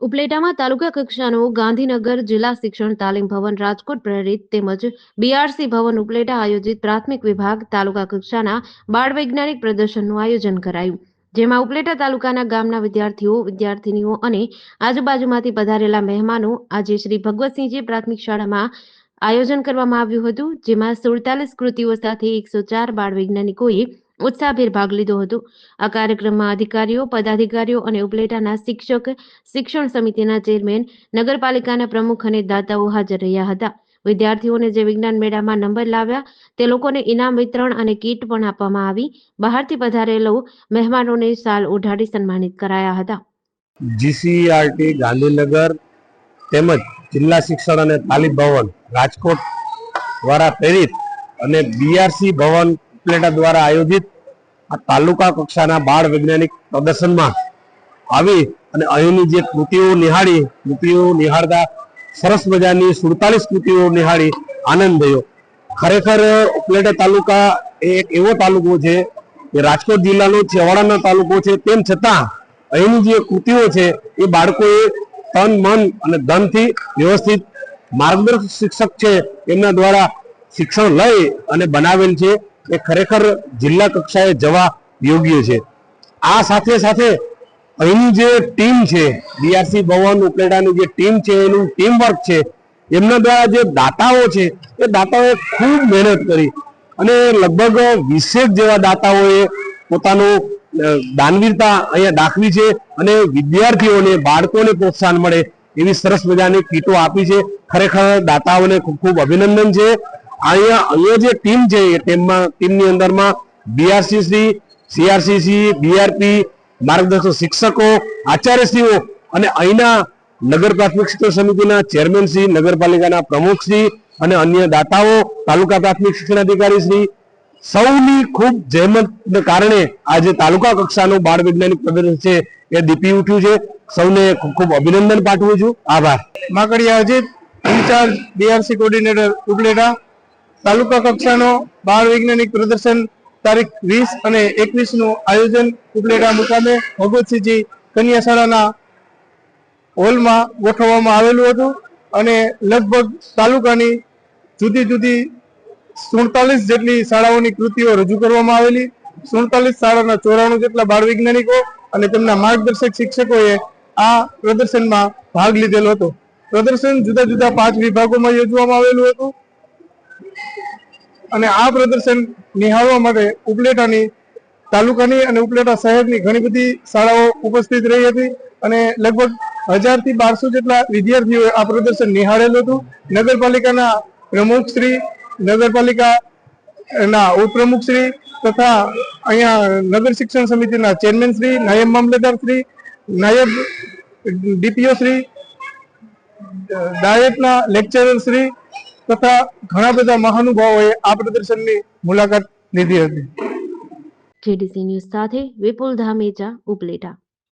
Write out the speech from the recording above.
ઉપલેટામાં તાલુકા કક્ષાનો ગાંધીનગર જિલ્લા શિક્ષણ તાલીમ ભવન રાજકોટ પ્રેરિત તેમજ બીઆરસી ભવન ઉપલેટા આયોજિત પ્રાથમિક વિભાગ તાલુકા કક્ષાના બાળ વૈજ્ઞાનિક પ્રદર્શનનું આયોજન કરાયું, જેમાં ઉપલેટા તાલુકાના ગામના વિદ્યાર્થીઓ, વિદ્યાર્થીનીઓ અને આજુબાજુમાંથી પધારેલા મહેમાનો આજે શ્રી ભગવતસિંહજી પ્રાથમિક શાળામાં આયોજન કરવામાં આવ્યું હતું, જેમાં સુડતાલીસ કૃતિઓ સાથે એકસો ચાર બાળ વૈજ્ઞાનિકોએ ઉત્સાહભેર ભાગ લીધો હતો. આ કાર્યક્રમમાં અધિકારીઓ, પદાધિકારીઓ અને ઉપલેટાના શિક્ષક, શિક્ષણ સમિતિના ચેરમેન, નગરપાલિકાના પ્રમુખ અને દાતાઓ હાજર રહ્યા હતા. વિદ્યાર્થીઓને જે વિજ્ઞાન મેળામાં નંબર લાવ્યા, તે લોકોને ઇનામ વિતરણ અને કીટ પણ આપવામાં આવી. બહારથી પધારેલો મહેમાનોને શાલ ઓઢાડી સન્માનિત કરાયા હતા. જીસીઆરટી ગાંધીનગર તેમજ જિલ્લા શિક્ષણ અને તાલીમ ભવન, રાજકોટ દ્વારા પ્રેરિત અને બીઆરસી ભવન ઉપલેટા દ્વારા આયોજિત આ તાલુકા કક્ષાના બાળ વૈજ્ઞાનિક પ્રદર્શનમાં આવી અને અહીંની જે કૃતિઓ નિહાળી, કૃતિઓ નિહાળતા સરસ મજાની સુડતાલીસ કૃતિઓ નિહાળી આનંદ થયો. ખરેખર, ઉપલેટા તાલુકા એ એક એવો તાલુકો છે કે રાજકોટ જિલ્લાનો છેવાડાનો તાલુકો છે. તેમ છતાં, અહીંની જે કૃતિઓ છે, એ બાળકોએ તન, મન અને ધનથી વ્યવસ્થિત માર્ગદર્શક શિક્ષક છે. એમના દ્વારા શિક્ષણ લઈ અને બનાવેલ છે. એ ખરેખર જિલ્લા કક્ષાએ જવા યોગ્ય છે. આ સાથે સાથે અહીંની જે ટીમ છે બીઆરસી ભવન ઉપલેટાની જે ટીમ છે, એનું ટીમ વર્ક છે, એમના દ્વારા જે દાતાઓ છે, એ દાતાઓએ ખૂબ મહેનત કરી અને લગભગ વીસેક જેવા દાતાઓએ પોતાનું દાનવીરતા અહીંયા દાખવી છે અને વિદ્યાર્થીઓને, બાળકોને પ્રોત્સાહન મળે એવી સરસ મજાની કીટો આપી છે. ખરેખર દાતાઓને ખૂબ ખૂબ અભિનંદન છે. અહીંયા અહીંયા જે ટીમ છે એ ટીમમાં ટીમની અંદરમાં બીઆરસીસી સીઆરસીસી બીઆરપી માર્ગદર્શક શિક્ષકો, આચાર્યશ્રીઓ અને અહીંના નગર પ્રાથમિક શિક્ષણ સમિતિના ચેરમેન શ્રી, નગરપાલિકાના પ્રમુખ શ્રી અને અન્ય દાતાઓ, તાલુકા પ્રાથમિક શિક્ષણ અધિકારી શ્રી. સૌની ખૂબ જહેમતને કારણે આજે તાલુકા કક્ષાનું બાળ વૈજ્ઞાનિક પ્રદર્શન છે એ દીપી ઉઠ્યું છે. સૌને ખૂબ ખૂબ અભિનંદન પાઠવું છું. આભાર. Makadiya Ajit, incharge BRC coordinator Upleta. Taluka કક્ષાનો બાળ વૈજ્ઞાનિક પ્રદર્શન તારીખ વીસ અને એકવીસનું આયોજન ઉપલેટા મુકામે ભગવતસિંહજી કન્યા શાળાના હોલમાં ગોઠવવામાં આવેલું હતું અને લગભગ તાલુકાની જુદી જુદી સુડતાલીસ જેટલી શાળાઓની કૃતિઓ રજૂ કરવામાં આવેલી. સુડતાલીસ શાળાના ચોરાણું જેટલા બાળ વૈજ્ઞાનિકો અને તેમના માર્ગદર્શક શિક્ષકોએ આ પ્રદર્શનમાં ભાગ લીધેલો હતો. પ્રદર્શન જુદા જુદા પાંચ વિભાગોમાં યોજવામાં આવેલું હતું. અને આ પ્રદર્શન નિહાળવા માટે ઉપલેટાની, તાલુકાની અને ઉપલેટા શહેરની ઘણી બધી શાળાઓ ઉપસ્થિત રહી હતી અને લગભગ હજારથી બારસો જેટલા વિદ્યાર્થીઓએ આ પ્રદર્શન નિહાળેલું હતું. નગરપાલિકાના પ્રમુખ શ્રી નગરપાલિકા ના ઉપપ્રમુખ શ્રી તથા અહીંયા નગર શિક્ષણ સમિતિના ચેરમેન શ્રી, નાયબ મામલેદાર શ્રી, નાયબ ડીપીઓ શ્રી, ડાયટના લેક્ચરર શ્રી તથા ઘણા બધા મહાનુભાવોએ આ પ્રદર્શનની મુલાકાત લીધી હતી. જીડીસી ન્યૂઝ સાથે વિપુલ ધામેજા ઉપલેટા.